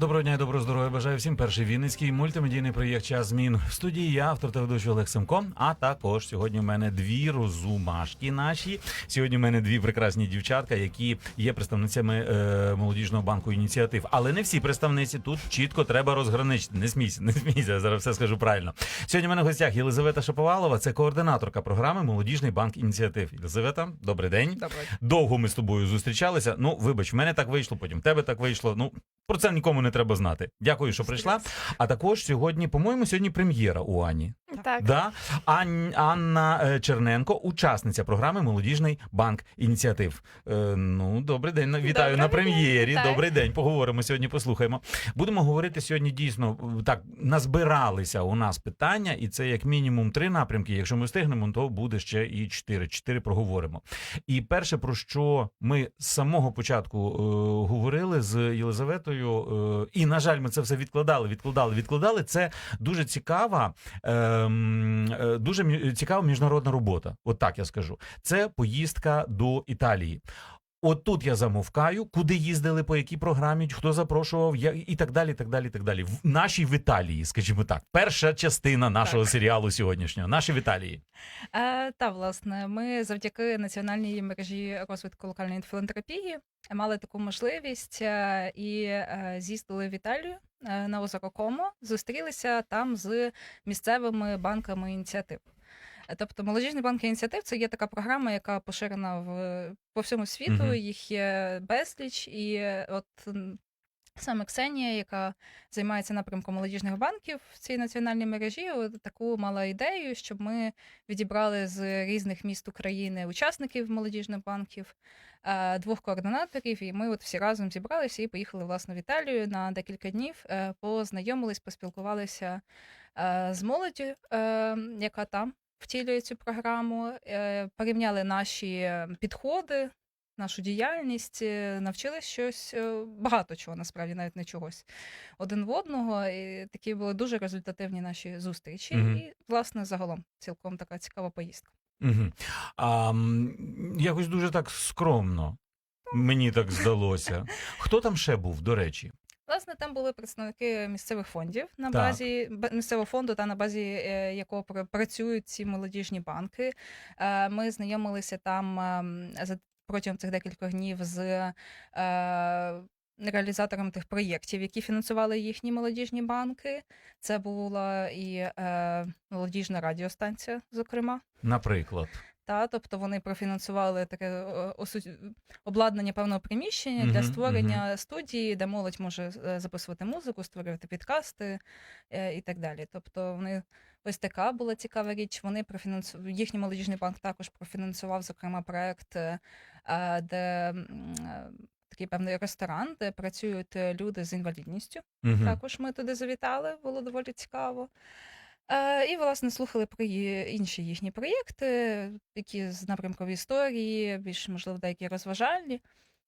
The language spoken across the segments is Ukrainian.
Доброго дня і доброго здоров'я. Бажаю всім перший вінницький мультимедійний проєкт час змін в студії. Я автор та ведучий Олег Семко. А також сьогодні в мене дві розумашки наші. Сьогодні в мене дві прекрасні дівчатка, які є представницями е, молодіжного банку ініціатив. Але не всі представниці тут чітко треба розграничити. Не смійся, не смійся. Я зараз все скажу правильно. Сьогодні в мене в гостях Єлизавета Шаповалова, це координаторка програми Молодіжний банк ініціатив. Єлизавета, добрий день. Добре. Довго ми з тобою зустрічалися. Ну, вибач, в мене так вийшло, потім в тебе так вийшло. Ну, про це нікому не треба знати. Дякую, що прийшла. А також сьогодні, по-моєму, сьогодні прем'єра у Ані. Так. Да? Ань, Анна е, Черненко, учасниця програми Молодіжний банк ініціатив. Е, ну, добрий день. Вітаю Доброго на прем'єрі. вітаю. Добрий день. Поговоримо сьогодні, послухаємо. Будемо говорити сьогодні дійсно е, так. Назбиралися у нас питання, і це як мінімум три напрямки. Якщо ми встигнемо, то буде ще і чотири. Чотири проговоримо. І перше, про що ми з самого початку е, говорили з Єлизаветою, е, і на жаль, ми це все відкладали, відкладали, відкладали. Це дуже цікава, е, дуже мі- цікава міжнародна робота. От так я скажу. Це поїздка до Італії. От тут я замовкаю, куди їздили, по якій програмі, хто запрошував, я, і так далі. так далі, так далі. В нашій в Італії, скажімо так, перша частина нашого серіалу сьогоднішнього. Наші в Італії. Е, та власне, ми завдяки національній мережі розвитку локальної філантропії мали таку можливість е, і е, з'їздили в Італію е, на озеро зустрілися там з місцевими банками ініціатив. Е, Тобто молодіжний банк ініціатив це є така програма, яка поширена в по всьому світу. Мгм. Їх є безліч, і е, от саме Ксенія, яка займається напрямком молодіжних банків в цій національній мережі, таку мала ідею, щоб ми відібрали з різних міст України учасників молодіжних банків, е, двох координаторів, і ми от всі разом зібралися і поїхали власне в Італію на декілька днів, е, познайомились, поспілкувалися е, з молоддю, яка там втілює цю програму, порівняли наші підходи. Нашу діяльність е, навчились щось е, багато чого, насправді навіть не чогось один в одного. І такі були дуже результативні наші зустрічі. Мгм. І, власне, загалом цілком така цікава поїздка. Угу. А, якось дуже так скромно. Мені так здалося. Хто там ще був, до речі? Власне, там були представники місцевих фондів на Так. базі місцевого фонду, та на базі е, якого пр- працюють ці молодіжні банки. Ми знайомилися там ем, за протягом цих декількох днів з е, реалізатором тих проєктів, які фінансували їхні молодіжні банки. Це була і е, молодіжна радіостанція, зокрема. Наприклад. Та, тобто вони профінансували таке е, обладнання певного приміщення для створення студії, де молодь може записувати музику, створювати підкасти і так далі. Тобто вони ось така була цікава річ. Вони профінансу... їхній молодіжний банк також профінансував, зокрема, проект, е, де е, такий певний ресторан, де працюють е, люди з інвалідністю. Угу. Також ми туди завітали, було доволі цікаво. І, власне, слухали про інші їхні проєкти, які з напрямку історії, більш, можливо, деякі розважальні.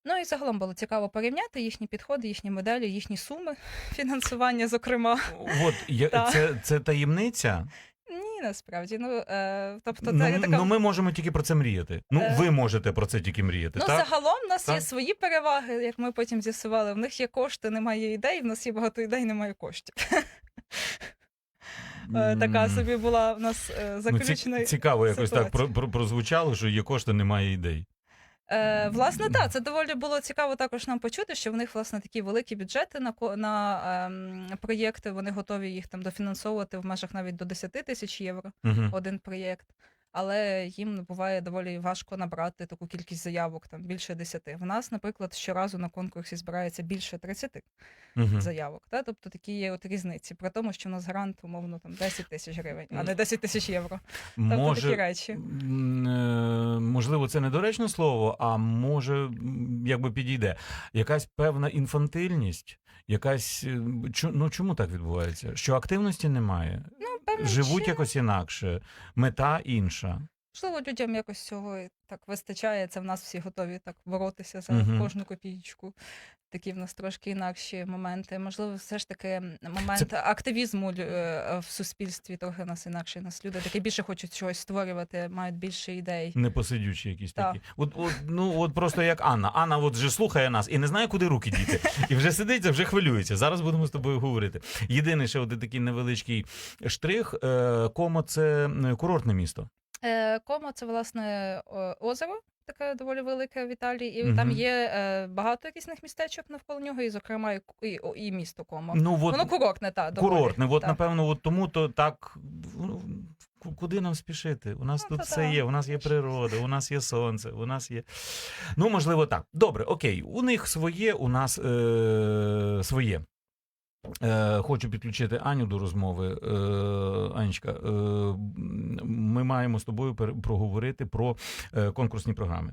Ну і загалом було цікаво порівняти їхні підходи, їхні моделі, їхні суми фінансування, зокрема. От я, Так. це, це таємниця. Ні, насправді. Ну, е, тобто, Ну, така... ну, ми можемо тільки про це мріяти. Ну, Е. ви можете про це тільки мріяти. Ну, так? загалом в нас є свої переваги, як ми потім з'ясували. В них є кошти, немає ідей, в нас є багато ідей, немає коштів. Е, Така собі була в нас е, Ну, ці- заключена. цікаво, якось так ситуація. про, про, прозвучало, що є кошти, немає ідей. Е, власне, так, це доволі було цікаво також нам почути, що в них власне такі великі бюджети на на е, проєкти. Вони готові їх там дофінансовувати в межах навіть до 10 тисяч євро Угу. один проєкт. Але їм буває доволі важко набрати таку кількість заявок, там більше 10. В нас, наприклад, щоразу на конкурсі збирається більше 30 Угу. заявок. Та? Тобто такі є от різниці. При тому, що в нас грант, умовно, там 10 тисяч гривень, а не 10 тисяч євро. Тобто такі речі. е, можливо, це недоречне слово, а може, якби підійде. Якась певна інфантильність, якась. е, Ну чому так відбувається? Що активності немає? Ну, Живуть чином. якось інакше, мета інша. Можливо, людям якось цього так вистачає. Це в нас всі готові так боротися за Мгм. кожну копійку. Такі в нас трошки інакші моменти. Можливо, все ж таки момент активізму лю- е, в суспільстві трохи нас інакший. У Нас люди таки більше хочуть чогось створювати, мають більше ідей. Непосидючі якісь Так. такі. От, от, ну, от просто як Анна. Анна от вже слухає нас і не знає, куди руки діти. І вже сидиться, вже хвилюється. Зараз будемо з тобою говорити. Єдиний ще один такий невеличкий штрих. Е, Комо це курортне місто. Е, Комо це власне озеро. Таке доволі велике в Італії, і Мгм. там є е, багато різних містечок навколо нього, і, зокрема, і, і, і місто Комо. Ну, от, Воно курортне, та доволі, курортне. От, та. напевно, от тому то так. ну, Куди нам спішити? У нас Ну, тут все да. є. У нас є природа, у нас є сонце, у нас є. Ну, можливо, так. Добре, окей. У них своє, у нас е- своє. Е, хочу підключити Аню до розмови. Е, Анечка, е, ми маємо з тобою проговорити про е, конкурсні програми.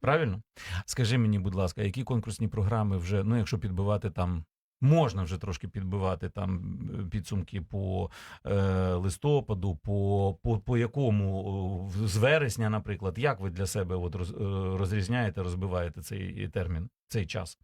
Правильно? Скажи мені, будь ласка, які конкурсні програми вже, ну, якщо підбивати там. Можна вже трошки підбивати там е, підсумки по е, листопаду, по, по, по якому з вересня, наприклад, як ви для себе от роз, е, розрізняєте, розбиваєте цей термін, цей час?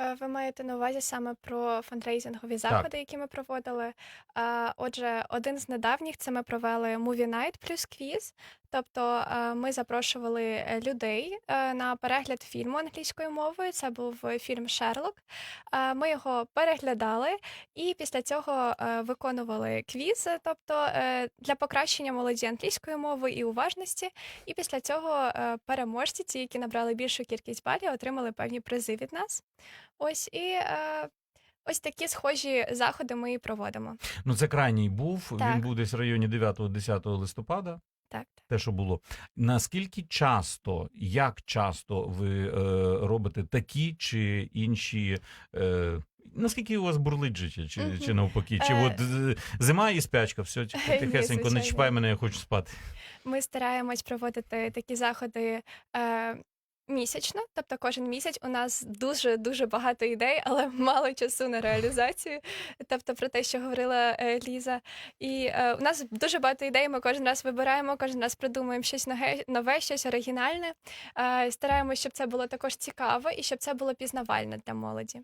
Е, Ви маєте на увазі саме про фандрейзингові заходи, які ми проводили. Е, Отже, один з недавніх це ми провели Movie Night плюс квіз. Тобто е, ми запрошували людей на перегляд фільму англійською мовою. Це був фільм Шерлок. Ми його переглядали і після цього виконували квіз, тобто для покращення молоді англійської мови і уважності. І після цього переможці, ті, які набрали більшу кількість балів, отримали певні призи від нас. Ось і е, ось такі схожі заходи ми і проводимо. Ну, це крайній був. Він Так. був десь в районі 9-10 листопада. Так, так. Те, що було. Наскільки часто, як часто ви е, робите такі чи інші. Е, Наскільки у вас бурлить життя, чи, Мгм. чи навпаки? Чи Е, от е, зима і спячка, все Ні, тихесенько, не звичайно. чіпай мене, я хочу спати. Ми стараємось проводити такі заходи. Е, Місячно, тобто кожен місяць у нас дуже дуже багато ідей, але мало часу на реалізацію. Тобто про те, що говорила е, Ліза. І е, у нас дуже багато ідей. Ми кожен раз вибираємо, кожен раз придумуємо щось нове, нове щось оригінальне. Е, стараємось, щоб це було також цікаво і щоб це було пізнавально для молоді.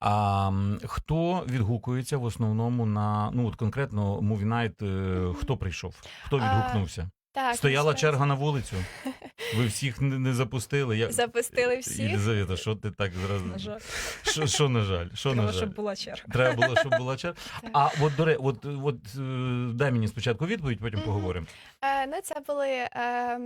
А хто відгукується в основному на ну от конкретно Movie Night, е, хто прийшов? Хто А, відгукнувся? Так, Стояла черга на вулицю. Ви всіх не, не запустили. Я... Запустили всіх. Єлизавета, що ти так зразу? На жаль, Що, що на жаль? Що на треба, жаль? щоб була черга. Треба було, щоб була черга. А от до ре- от, от е, дай мені спочатку відповідь, потім поговоримо. Е, ну, це були е,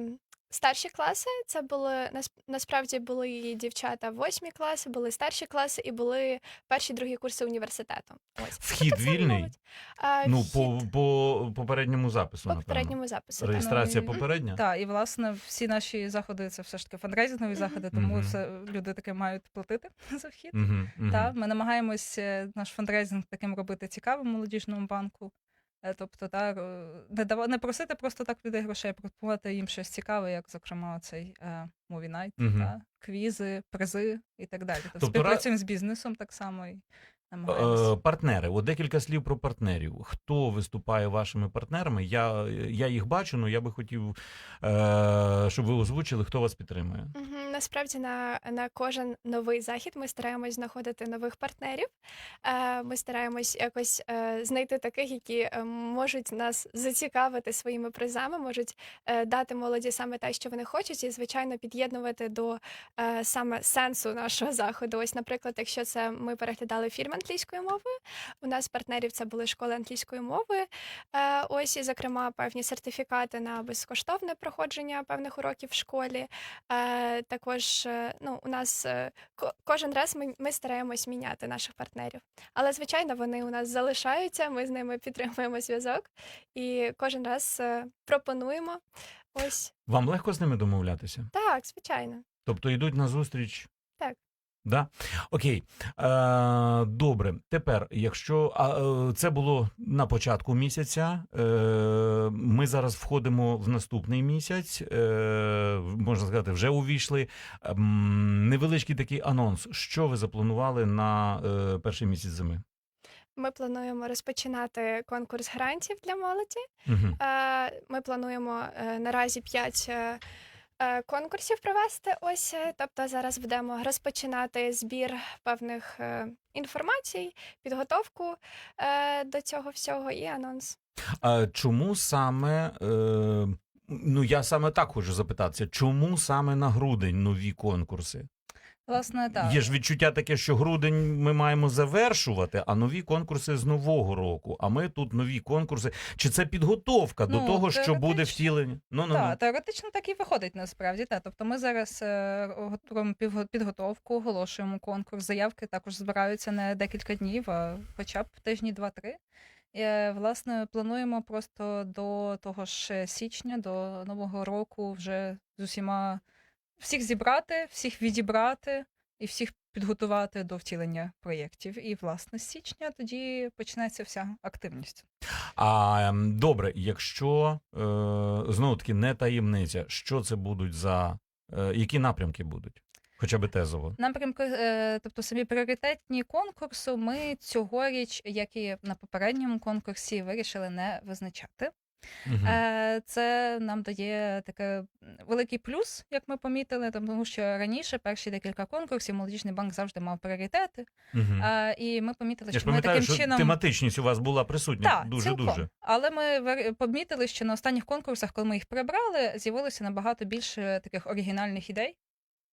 старші класи. Це були нас- насправді були і дівчата восьмі класи, були старші класи і були перші другі курси університету. Ось Вхід Тобто це вільний? молодь. Е, Ну, вхід по, по попередньому запису, по напевно. попередньому запису. так. Реєстрація Ну, і- попередня? Так, і власне всі наші заходи це все ж таки фандрейзингові заходи, тому Мгм. все люди таки мають платити за вхід. Угу, угу. Та ми намагаємось е, наш фандрейзинг таким робити цікавим молодіжному банку. Е, Тобто, та е, не дава не просити просто так людей грошей, а пропонувати їм щось цікаве, як зокрема цей Movie Night, Мгм. та квізи, призи і так далі. Тобто, Тобто ра- з бізнесом так само і намагаємося. Е, Партнери, от декілька слів про партнерів. Хто виступає вашими партнерами? Я, я їх бачу, але я би хотів, е, щоб ви озвучили, хто вас підтримує. Насправді на, на кожен новий захід ми стараємось знаходити нових партнерів. Е, Ми стараємось якось е, знайти таких, які е, можуть нас зацікавити своїми призами, можуть е, дати молоді саме те, що вони хочуть, і звичайно під'єднувати до е, саме сенсу нашого заходу. Ось, наприклад, якщо це ми переглядали фільм англійською мовою, у нас партнерів це були школи англійської мови. Е, Ось і зокрема певні сертифікати на безкоштовне проходження певних уроків в школі. Е, Також е, ну, у нас кожен раз ми, ми стараємось міняти наших партнерів. Але звичайно, вони у нас залишаються. Ми з ними підтримуємо зв'язок і кожен раз пропонуємо. Ось Вам легко з ними домовлятися? так, звичайно. Тобто йдуть на зустріч? Да? Окей. Е, добре. Тепер, якщо а, е, це було на початку місяця, е, ми зараз входимо в наступний місяць, е, можна сказати, вже увійшли. Ем, невеличкий такий анонс. Що ви запланували на е, перший місяць зими? Ми плануємо розпочинати конкурс грантів для молоді. Угу. Е, Ми плануємо е, наразі 5 конкурсів провести. Ось, е, тобто зараз будемо розпочинати збір певних е, інформацій, підготовку е, до цього всього і анонс. А чому саме, е, ну я саме так хочу запитатися, чому саме на грудень нові конкурси? Власне, так. Є ж відчуття таке, що грудень ми маємо завершувати, а нові конкурси з нового року. А ми тут нові конкурси. Чи це підготовка до Ну, того, що буде втілення? Ну, ну, Так, теоретично так і виходить насправді. Та. Тобто ми зараз е, готуємо підготовку, оголошуємо конкурс. Заявки також збираються не декілька днів, а хоча б тижні два-три. І, е, власне, плануємо просто до того ж січня, до нового року, вже з усіма всіх зібрати, всіх відібрати і всіх підготувати до втілення проєктів. І, власне, з січня тоді почнеться вся активність. А ем, добре, якщо е, знову таки не таємниця, що це будуть за е, які напрямки будуть? Хоча б тезово. Напрямки, е, тобто самі пріоритетні конкурсу, ми цьогоріч, як і на попередньому конкурсі, вирішили не визначати. Е, Це нам дає таке великий плюс, як ми помітили, тому що раніше перші декілька конкурсів молодіжний банк завжди мав пріоритети. Е, І ми помітили, Я що ми таким що чином. тематичність у вас була присутня Так, дуже цілком. дуже. Але ми помітили, що на останніх конкурсах, коли ми їх прибрали, з'явилося набагато більше таких оригінальних ідей,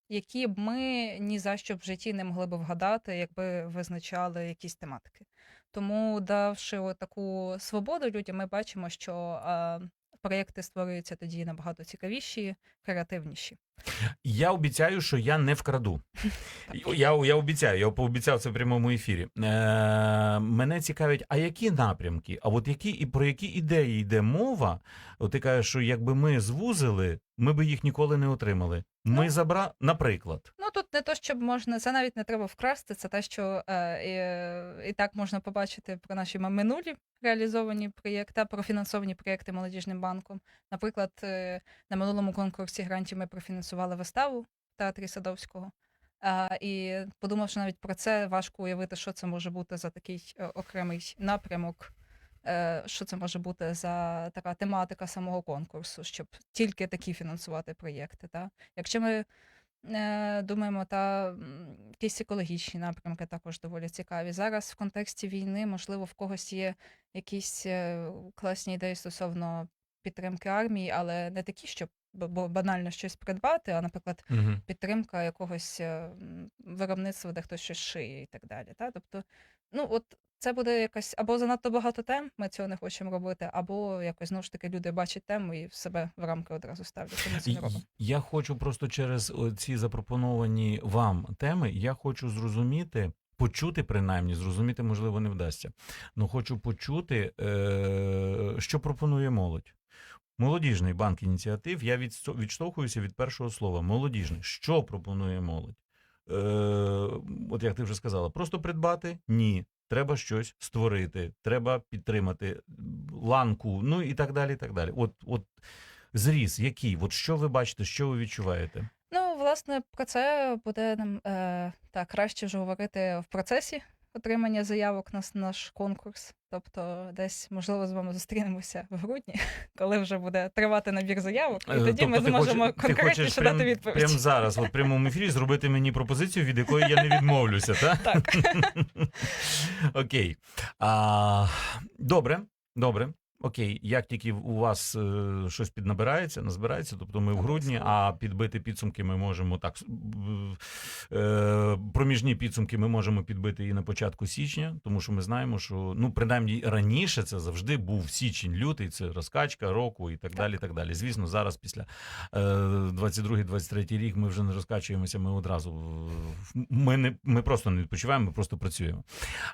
які б ми ні за що в житті не могли б вгадати, якби визначали якісь тематики. Тому, давши таку свободу людям, ми бачимо, що проєкти створюються тоді набагато цікавіші, креативніші. Я обіцяю, що я не вкраду. Я, я обіцяю, я пообіцяв це в прямому ефірі. Е, мене цікавить, а які напрямки? А от які і про які ідеї йде мова? От ти кажеш, що якби ми звузили, ми би їх ніколи не отримали. Ми Ну. забра, наприклад. Ну тут не то, щоб можна, це навіть не треба вкрасти. Це те, що е, і, і так можна побачити про наші минулі реалізовані проєкти, профінансовані проєкти молодіжним банком. Наприклад, е, на минулому конкурсі грантів ми профінансували виставу в театрі Садовського. А, і подумавши навіть про це, важко уявити, що це може бути за такий е, окремий напрямок, е, що це може бути за така тематика самого конкурсу, щоб тільки такі фінансувати проєкти. Та? Якщо ми Е, Думаємо, та якісь екологічні напрямки також доволі цікаві. Зараз в контексті війни, можливо, в когось є якісь класні ідеї стосовно підтримки армії, але не такі, щоб бо банально щось придбати, а, наприклад, Угу. підтримка якогось е, виробництва, де хтось щось шиє і так далі. Та? Тобто, ну от це буде якось або занадто багато тем, ми цього не хочемо робити, або якось знову ж таки люди бачать тему і в себе в рамки одразу ставлять. Ми це не робимо. Я хочу просто через ці запропоновані вам теми, я хочу зрозуміти. Почути, принаймні, зрозуміти, можливо, не вдасться. Ну хочу почути, е- що пропонує молодь. Молодіжний банк ініціатив. Я відштовхуюся від першого слова. Молодіжний. Що пропонує молодь? Е- от як ти вже сказала, просто придбати? Ні. Треба щось створити, треба підтримати ланку, ну і так далі. і так далі. От, от зріз, який? От що ви бачите, що ви відчуваєте? Ну, власне, про це буде нам е, так краще вже говорити в процесі отримання заявок на наш конкурс. Тобто, десь можливо з вами зустрінемося в грудні, коли вже буде тривати набір заявок, і Е, тоді тобто ми зможемо конкретніше прям, дати відповідь. Прямо зараз, от в прямому ефірі, зробити мені пропозицію, від якої я не відмовлюся, так? Так. Окей. А, добре, добре. Окей, як тільки у вас е, щось піднабирається, назбирається, тобто ми в грудні, а підбити підсумки ми можемо так. Е, проміжні підсумки ми можемо підбити і на початку січня, тому що ми знаємо, що ну принаймні раніше це завжди був січень, лютий, це розкачка року і так, далі. Так далі. Звісно, зараз після е, 22-23 рік ми вже не розкачуємося. Ми одразу ми не ми просто не відпочиваємо, ми просто працюємо.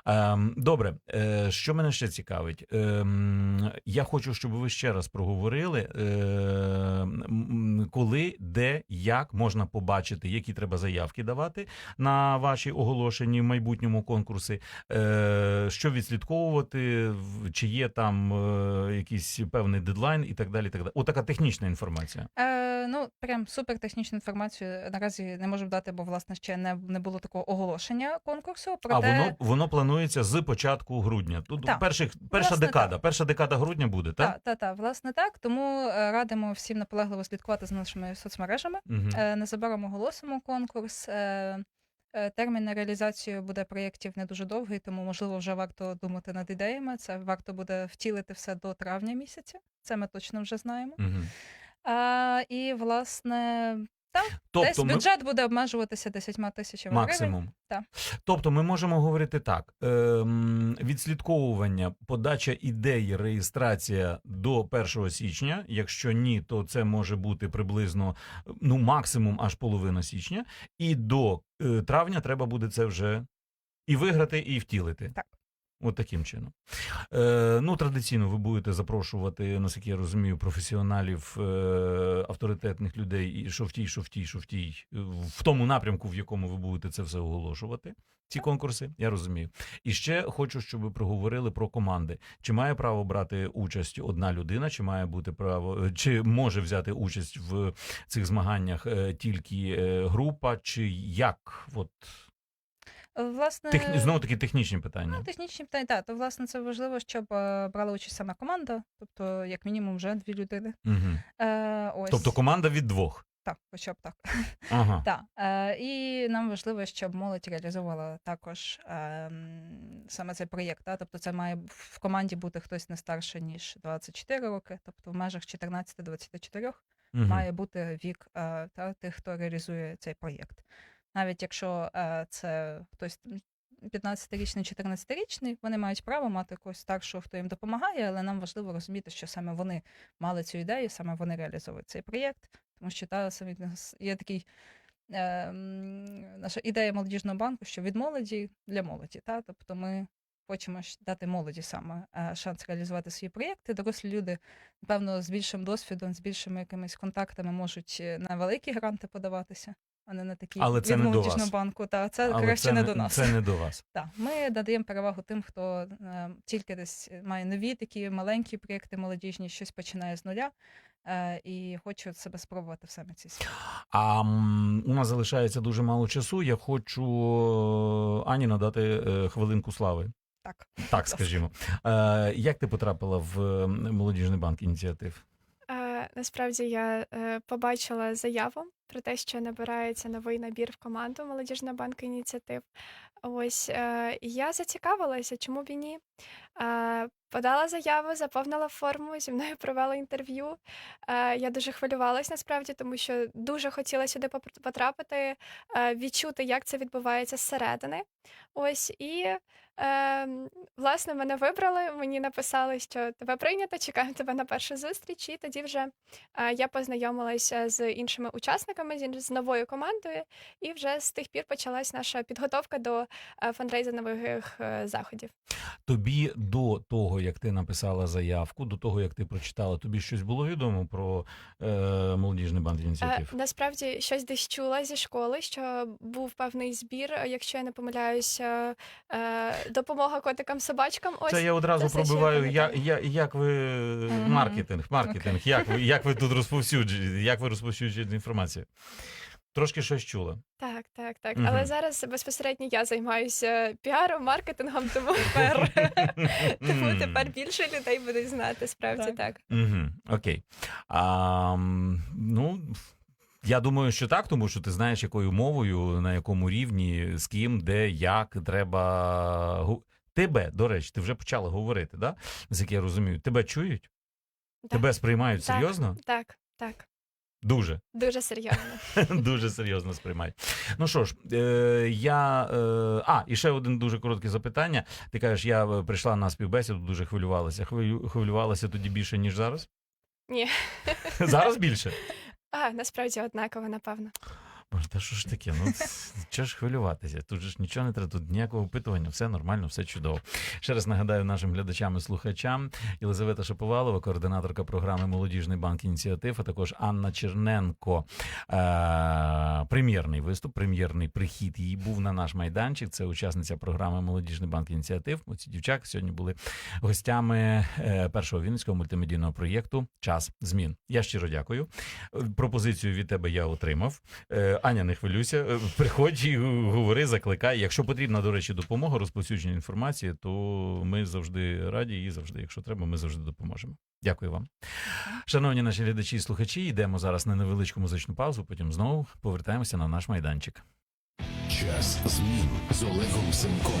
Ем, Добре, е, що мене ще цікавить? Ем, Я хочу, щоб ви ще раз проговорили, е, коли, де, як можна побачити, які треба заявки давати на ваші оголошені в майбутньому конкурси, е, що відслідковувати, чи є там е, якийсь певний дедлайн і так далі. І так далі. Отака технічна інформація. Ну прям супер технічну інформацію наразі не можемо дати, бо власне ще не, не було такого оголошення конкурсу. Проте А воно воно планується з початку грудня. Тут Так. перших перша Власне, декада. так. Перша декада грудня буде, так? та, та, та, власне так. Тому е, радимо всім наполегливо слідкувати за нашими соцмережами. Угу. Е, Незабаром оголосимо конкурс. Е, е, Термін на реалізацію буде проєктів не дуже довгий, тому можливо вже варто думати над ідеями. Це варто буде втілити все до травня місяця. Це ми точно вже знаємо. Угу. А, і власне десь Тобто ми... бюджет буде обмежуватися 10 тисячами гривень. максимум. Так. Тобто ми можемо говорити так: ем, відслідковування, подача ідей, реєстрація до 1 січня. Якщо ні, то це може бути приблизно ну максимум аж половина січня, і до е, травня треба буде це вже і виграти, і втілити. Так. От таким чином. Е, ну, традиційно ви будете запрошувати, наскільки я розумію, професіоналів, е, авторитетних людей, і що в тій, що в тій, що в тій, е, в тому напрямку, в якому ви будете це все оголошувати. Ці конкурси, я розумію. І ще хочу, щоб ви проговорили про команди. Чи має право брати участь одна людина, чи має бути право, е, чи може взяти участь в цих змаганнях е, тільки група, чи як? От Власне, техні... знову таки технічні питання. ну, технічні питання, так, то власне це важливо, щоб е, брала участь саме команда, тобто, як мінімум, вже дві людини. Угу. Е, ось. Тобто команда від двох. Так, хоча б так. Ага. Так. Е, і нам важливо, щоб молодь реалізовувала також е, саме цей проєкт. Та? Тобто, це має в команді бути хтось не старше, ніж 24 роки, тобто в межах 14-24 Мгм. має бути вік е, та, тих, хто реалізує цей проєкт. Навіть якщо е, це хтось м, 15-річний, 14-річний, вони мають право мати когось старшого, хто їм допомагає, але нам важливо розуміти, що саме вони мали цю ідею, саме вони реалізовують цей проєкт, тому що та самі є такий. е, Наша ідея молодіжного банку, що від молоді для молоді. Та? Тобто ми хочемо дати молоді саме е, шанс реалізувати свої проєкти. Дорослі люди, напевно, з більшим досвідом, з більшими якимись контактами можуть на великі гранти подаватися, а не на такі Але це від не до молодіжного банку. Та це Але краще це не до нас. Це не до вас. Так, ми надаємо перевагу тим, хто е, тільки десь має нові такі маленькі проєкти молодіжні, щось починає з нуля е, і хоче себе спробувати в саме цій сфері. А м, у нас залишається дуже мало часу. Я хочу е, Ані надати е, хвилинку слави. Так. Так, скажімо. Е, Як ти потрапила в е, молодіжний банк ініціатив? Е, насправді я е, побачила заяву про те, що набирається новий набір в команду Молодіжного банку ініціатив. Ось е, я зацікавилася, чому б і ні. Е, подала заяву, заповнила форму, зі мною провели інтерв'ю. Е, я дуже хвилювалась насправді, тому що дуже хотіла сюди потрапити, е, відчути, як це відбувається зсередини. Ось і е, власне мене вибрали. Мені написали, що тебе прийнято, чекаємо тебе на першу зустріч. І тоді вже я познайомилася з іншими учасниками, з новою командою, і вже з тих пір почалась наша підготовка до е, фандрейзингових заходів. Тобі до того, як ти написала заявку, до того, як ти прочитала, тобі щось було відомо про е, молодіжний банк Е, насправді щось десь чула зі школи, що був певний збір, якщо я не помиляюся, е, допомога котикам собачкам. Ось Це я одразу пробиваю. Я, я, як ви Мгм. маркетинг, маркетинг, як ви як ви тут розповсюджуєте, як ви розповсюджуєте інформацію? Трошки щось чула. Так, так, так. Мгм. Але зараз безпосередньо я займаюся піаром, маркетингом, тому тепер, тому тепер більше людей будуть знати. Справді Так. так. Угу, окей. А, м, ну, я думаю, що так, тому що ти знаєш, якою мовою, на якому рівні, з ким, де, як треба. гу- Тебе, до речі, ти вже почала говорити, да? З як я розумію, тебе чують? Так, Тебе сприймають Так. серйозно? так, так. Дуже. Дуже серйозно. Дуже серйозно сприймають. Ну що ж, е, я. Е, а, і ще один дуже коротке запитання. Ти кажеш, я е, прийшла на співбесіду, дуже хвилювалася. Хвилю, хвилювалася тоді більше, ніж зараз? Ні. Зараз більше. А, насправді однаково, напевно. Та що ж таке? Ну чого ж хвилюватися? Тут же ж нічого не треба, тут ніякого опитування, все нормально, все чудово. Ще раз нагадаю нашим глядачам і слухачам Єлизавета Шаповалова, координаторка програми Молодіжний банк ініціатив, а також Анна Черненко. Е- прем'єрний виступ, прем'єрний прихід її був на наш майданчик. Це учасниця програми Молодіжний банк ініціатив. Оці дівчата сьогодні були гостями е, першого вінницького мультимедійного проєкту Час змін. Я щиро дякую. Е, Пропозицію від тебе я отримав. Аня, не хвилюйся. Е, Приходь говори, закликай. Якщо потрібна, до речі, допомога розповсюдження інформації, то ми завжди раді і завжди, якщо треба, ми завжди допоможемо. Дякую вам. Шановні наші глядачі і слухачі, йдемо зараз на невеличку музичну паузу, потім знову повертаємося на наш майданчик. Час змін з Олегом Семком.